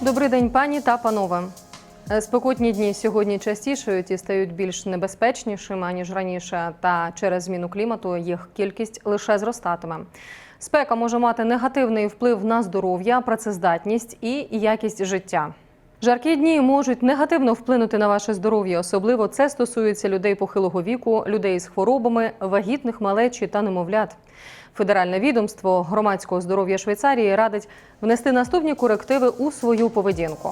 Добрий день, пані та панове. Е, Спекотні дні сьогодні частішають і стають більш небезпечнішими аніж раніше. Та через зміну клімату їх кількість лише зростатиме. Спека може мати негативний вплив на здоров'я, працездатність і якість життя. Жаркі дні можуть негативно вплинути на ваше здоров'я. Особливо це стосується людей похилого віку, людей з хворобами, вагітних малечі та немовлят. Федеральне відомство громадського здоров'я Швейцарії радить внести наступні корективи у свою поведінку.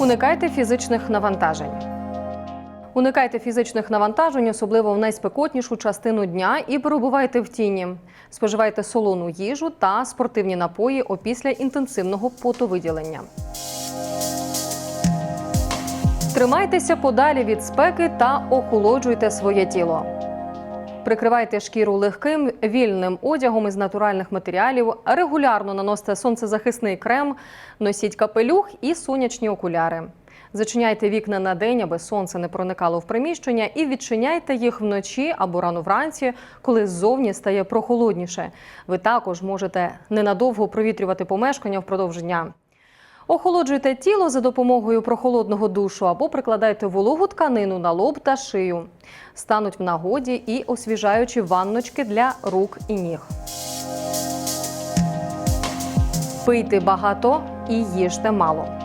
Уникайте фізичних навантажень. Уникайте фізичних навантажень, особливо в найспекотнішу частину дня, і перебувайте в тіні. Споживайте солону їжу та спортивні напої опісля інтенсивного потовиділення. Тримайтеся подалі від спеки та охолоджуйте своє тіло. Прикривайте шкіру легким вільним одягом із натуральних матеріалів, регулярно наносьте сонцезахисний крем, носіть капелюх і сонячні окуляри. Зачиняйте вікна на день, аби сонце не проникало в приміщення, і відчиняйте їх вночі або рано вранці, коли ззовні стає прохолодніше. Ви також можете ненадовго провітрювати помешкання впродовж дня. Охолоджуйте тіло за допомогою прохолодного душу або прикладайте вологу тканину на лоб та шию. Стануть в нагоді і освіжаючі ванночки для рук і ніг. Пийте багато і їжте мало.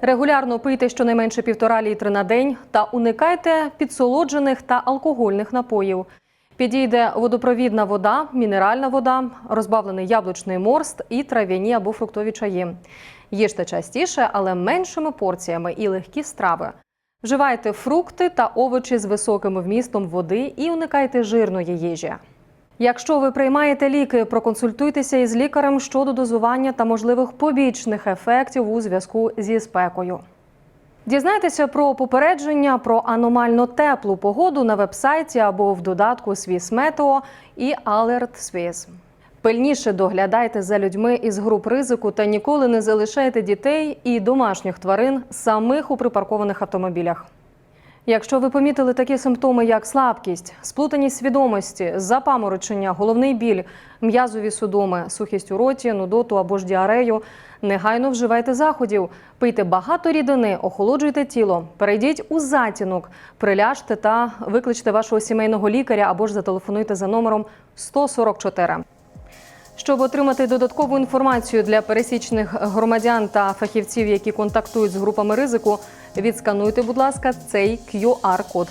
Регулярно пийте щонайменше півтора літри на день та уникайте підсолоджених та алкогольних напоїв. Підійде водопровідна вода, мінеральна вода, розбавлений яблучний морст і трав'яні або фруктові чаї. Їжте частіше, але меншими порціями і легкі страви. Вживайте фрукти та овочі з високим вмістом води і уникайте жирної їжі. Якщо ви приймаєте ліки, проконсультуйтеся із лікарем щодо дозування та можливих побічних ефектів у зв'язку зі спекою. Дізнайтеся про попередження про аномально теплу погоду на вебсайті або в додатку Свіс Метео і Алерт Свіс. Пильніше доглядайте за людьми із груп ризику та ніколи не залишайте дітей і домашніх тварин самих у припаркованих автомобілях. Якщо ви помітили такі симптоми, як слабкість, сплутаність свідомості, запаморочення, головний біль, м'язові судоми, сухість у роті, нудоту або ж діарею, негайно вживайте заходів, пийте багато рідини, охолоджуйте тіло, перейдіть у затінок, приляжте та викличте вашого сімейного лікаря або ж зателефонуйте за номером 144. Щоб отримати додаткову інформацію для пересічних громадян та фахівців, які контактують з групами ризику, відскануйте, будь ласка, цей QR-код.